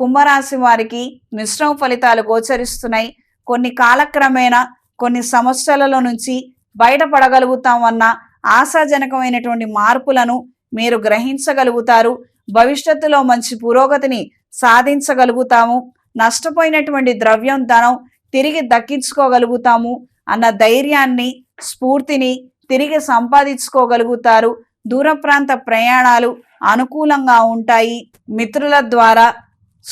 కుంభరాశి వారికి మిశ్రమ ఫలితాలు గోచరిస్తున్నాయి. కొన్ని కాలక్రమేణా కొన్ని సమస్యలలో నుంచి బయటపడగలుగుతామన్న ఆశాజనకమైనటువంటి మార్పులను మీరు గ్రహించగలుగుతారు. భవిష్యత్తులో మంచి పురోగతిని సాధించగలుగుతాము. నష్టపోయినటువంటి ద్రవ్యం ధనం తిరిగి దక్కించుకోగలుగుతాము అన్న ధైర్యాన్ని స్ఫూర్తిని తిరిగి సంపాదించుకోగలుగుతారు. దూర ప్రాంత ప్రయాణాలు అనుకూలంగా ఉంటాయి. మిత్రుల ద్వారా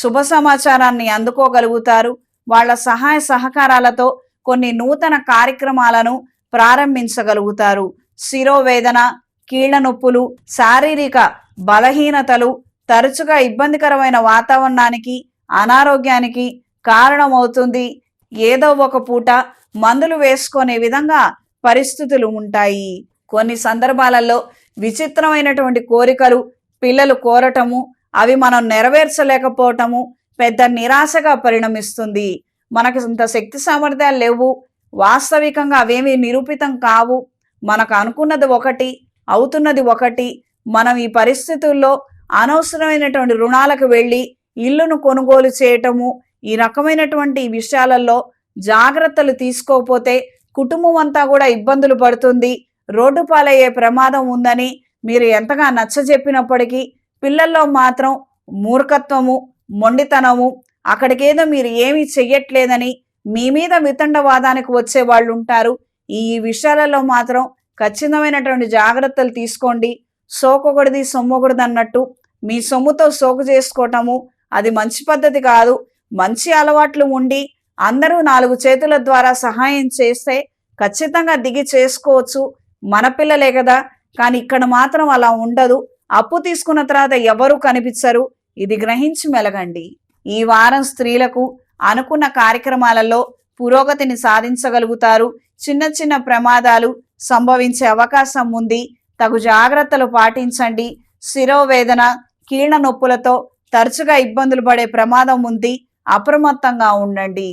శుభ సమాచారాన్ని అందుకోగలుగుతారు. వాళ్ళ సహాయ సహకారాలతో కొన్ని నూతన కార్యక్రమాలను ప్రారంభించగలుగుతారు. శిరోవేదన కీళ్ళ నొప్పులు శారీరక బలహీనతలు తరచుగా ఇబ్బందికరమైన వాతావరణానికి అనారోగ్యానికి కారణమవుతుంది. ఏదో ఒక పూట మందులు వేసుకునే విధంగా పరిస్థితులు ఉంటాయి. కొన్ని సందర్భాలలో విచిత్రమైనటువంటి కోరికలు పిల్లలు కోరటము అవి మనం నెరవేర్చలేకపోవటము పెద్ద నిరాశగా పరిణమిస్తుంది. మనకు ఇంత శక్తి సామర్థ్యాలు లేవు. వాస్తవికంగా అవేమీ నిరూపితం కావు. మనకు అనుకున్నది ఒకటి అవుతున్నది ఒకటి. మనం ఈ పరిస్థితుల్లో అనవసరమైనటువంటి రుణాలకు వెళ్ళి ఇల్లును కొనుగోలు చేయటము ఈ రకమైనటువంటి విషయాలలో జాగ్రత్తలు తీసుకోకపోతే కుటుంబం అంతా కూడా ఇబ్బందులు పడుతుంది. రోడ్డు పాలయ్యే ప్రమాదం ఉందని మీరు ఎంతగా నచ్చజెప్పినప్పటికీ పిల్లల్లో మాత్రం మూర్ఖత్వము మొండితనము అక్కడికేదో మీరు ఏమీ చెయ్యట్లేదని మీ మీద వితండవాదానికి వచ్చే వాళ్ళు ఉంటారు ఈ విషయాలలో మాత్రం ఖచ్చితమైనటువంటి జాగ్రత్తలు తీసుకోండి. సోకొకటిది సొమ్మొకటిది అన్నట్టు మీ సొమ్ముతో సోకు చేసుకోవటము అది మంచి పద్ధతి కాదు. మంచి అలవాట్లు ఉండి అందరూ నాలుగు చేతుల ద్వారా సహాయం చేస్తే ఖచ్చితంగా దిగి చేసుకోవచ్చు. మన పిల్లలే కదా కానీ ఇక్కడ మాత్రం అలా ఉండదు. అప్పు తీసుకున్న తర్వాత ఎవరు కనిపించరు? ఇది గ్రహించి మెలగండి. ఈ వారం స్త్రీలకు అనుకున్న కార్యక్రమాలలో పురోగతిని సాధించగలుగుతారు. చిన్న చిన్న ప్రమాదాలు సంభవించే అవకాశం ఉంది. తగు జాగ్రత్తలు పాటించండి. శిరోవేదన కీళ్ళ నొప్పులతో తరచుగా ఇబ్బందులు పడే ప్రమాదం ఉంది. అప్రమత్తంగా ఉండండి.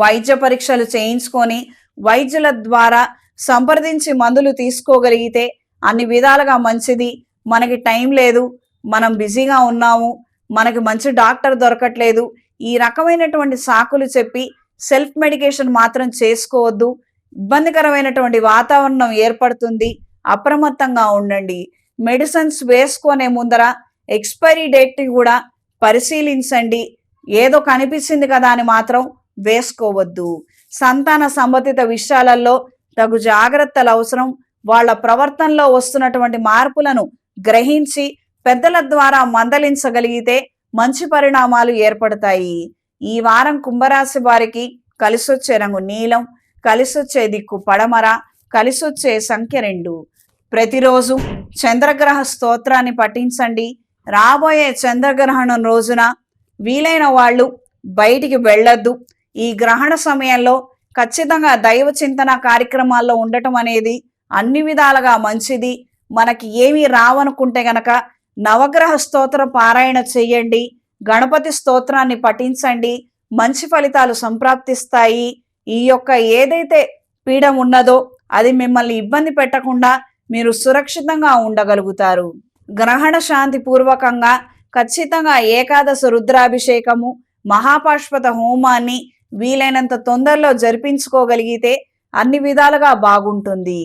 వైద్య పరీక్షలు చేయించుకొని వైద్యుల ద్వారా సంప్రదించి మందులు తీసుకోగలిగితే అన్ని విధాలుగా మంచిది. మనకి టైం లేదు మనం బిజీగా ఉన్నాము మనకి మంచి డాక్టర్ దొరకట్లేదు ఈ రకమైనటువంటి సాకులు చెప్పి సెల్ఫ్ మెడికేషన్ మాత్రం చేసుకోవద్దు. ఇబ్బందికరమైనటువంటి వాతావరణం ఏర్పడుతుంది. అప్రమత్తంగా ఉండండి. మెడిసిన్స్ వేసుకునే ముందర ఎక్స్పైరీ డేట్ని కూడా పరిశీలించండి. ఏదో కనిపిస్తుంది కదా అని మాత్రం వేసుకోవద్దు. సంతాన సంబంధిత విషయాలలో తగు జాగ్రత్తలు అవసరం. వాళ్ళ ప్రవర్తనలో వస్తున్నటువంటి మార్పులను గ్రహించి పెద్దల ద్వారా మందలించగలిగితే మంచి పరిణామాలు ఏర్పడతాయి. ఈ వారం కుంభరాశి వారికి కలిసొచ్చే రంగు నీలం కలిసొచ్చే దిక్కు పడమర కలిసొచ్చే సంఖ్య రెండు. ప్రతిరోజు చంద్రగ్రహ స్తోత్రాన్ని పఠించండి. రాబోయే చంద్రగ్రహణం రోజున వీలైన వాళ్ళు బయటికి వెళ్ళొద్దు. ఈ గ్రహణ సమయంలో ఖచ్చితంగా దైవ చింతన కార్యక్రమాల్లో ఉండటం అనేది అన్ని విధాలుగా మంచిది. మనకి ఏమీ రావనుకుంటే గనక నవగ్రహ స్తోత్ర పారాయణ చెయ్యండి గణపతి స్తోత్రాన్ని పఠించండి మంచి ఫలితాలు సంప్రాప్తిస్తాయి. ఈ యొక్క ఏదైతే పీడం ఉన్నదో అది మిమ్మల్ని ఇబ్బంది పెట్టకుండా మీరు సురక్షితంగా ఉండగలుగుతారు. గ్రహణ శాంతి పూర్వకంగా ఖచ్చితంగా ఏకాదశ రుద్రాభిషేకము మహాపాష్పత హోమాన్ని వీలైనంత తొందరలో జరిపించుకోగలిగితే అన్ని విధాలుగా బాగుంటుంది.